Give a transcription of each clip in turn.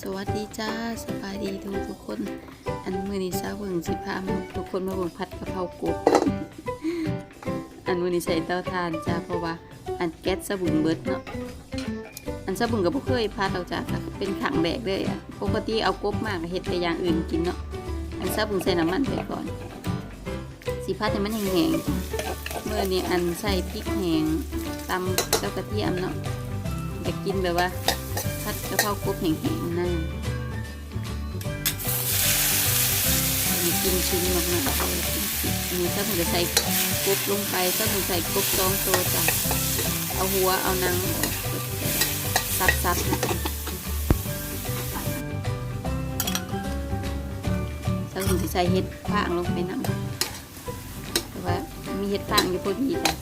สวัสดีจ้าสบายดีทุกทุกคน อันมือนี้ซาเบิงสิพามาทุกคนมาเบิ่งผัดกะเพรากบอันมือนี้ใส่เตาถ่านจ้าเพราะว่า อันแก๊สสบุนเบิดเนาะอันสบุนก็บ่เคยพัดเอาจ้าค่ะเป็นขังแดกเลยอะปกติเอากบมากเฮ็ดแต่อย่างอื่นกินเนาะอันซาบุนใส่น้ำมันไปก่อนสิพัดให้มันแห้งๆเมื่อนี้อันใส่พริกแห้งตำกับกระเทียมเนาะอยากกินแบบว่า ผัดกะเพรากรุบแห้งๆนั่นอันนี้กินชิ้นมากๆเลยอันนี้ถ้าผมจะใส่กรุบลงไปถ้าผมใส่กรุบสองตัวจ้ะเอาหัวเอานังซับซับถ้าผมจะใส่เห็ดฟางลงไปน้ำแต่ว่ามีเห็ดฟางอยู่พอดีจ้ะ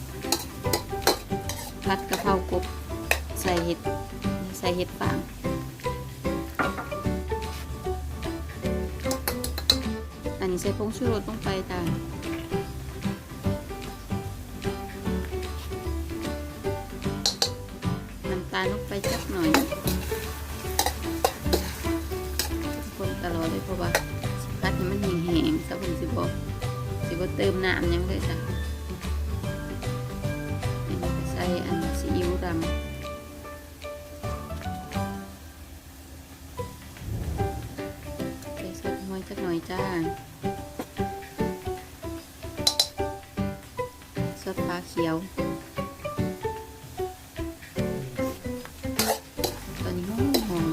ผัดกะเพรากรุบใส่เห็ด ใส่เห็ดฟางอันนี้ใส่ผงชูรสลงไปจ้าน้ำตาลลงไปจักหน่อยคนตลอดเลยเพราะว่าสิพัดให้มันแห้งๆสักคนสิบอกสิบเติมน้ำยังเลยจ้ะใส่อันซีอิ๊วดำ จ้าซอสปลาเขียว ตอนนี้หอมหอม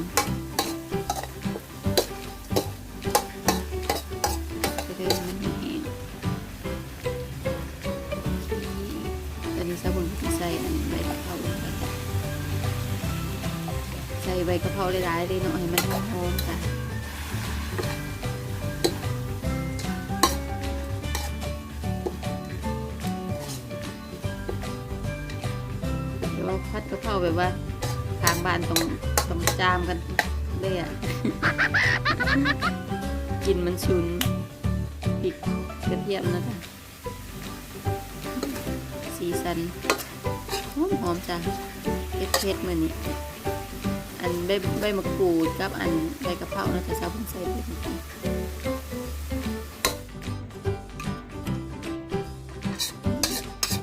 จะได้มันแห้งตอนนี้ซาบุนใส่อันใบกะเพราใส่ใบกะเพราหลายๆเลยเนาะให้มันหอม เราพัดกะเพราแบบว่า ทางบ้านต้องต้องจามกันเลยอะ กินมันชุนพริกกระเทียมนะจ๊ะสีสันหอมหอมจ้ะเผ็ดเผ็ดๆมือนี้อันใบใบมะกรูดกับอันใบกะเพรานะจ๊ะสาวเพิ่งใส่ไปเมื่อกี้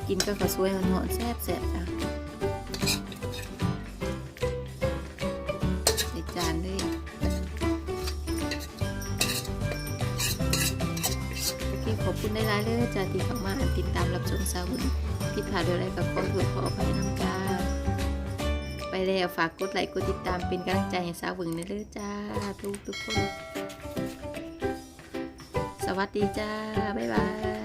กินก็ข้าวสวยหอนๆแซ่บๆจ้ะ จานเลยโอเคขอบคุณได้หลายเลยจ้าที่เข้ามาอ่านติดตามรับชมสาวบุญผิดพลาดอะไรกับขอโทษขออภัยน้ำจ้าไปแล้วฝากกดไลค์กดติดตามเป็นกำลังใจให้สาวบุญได้เลยจ้าทุกทุกคน สวัสดีจ้า บ๊ายบาย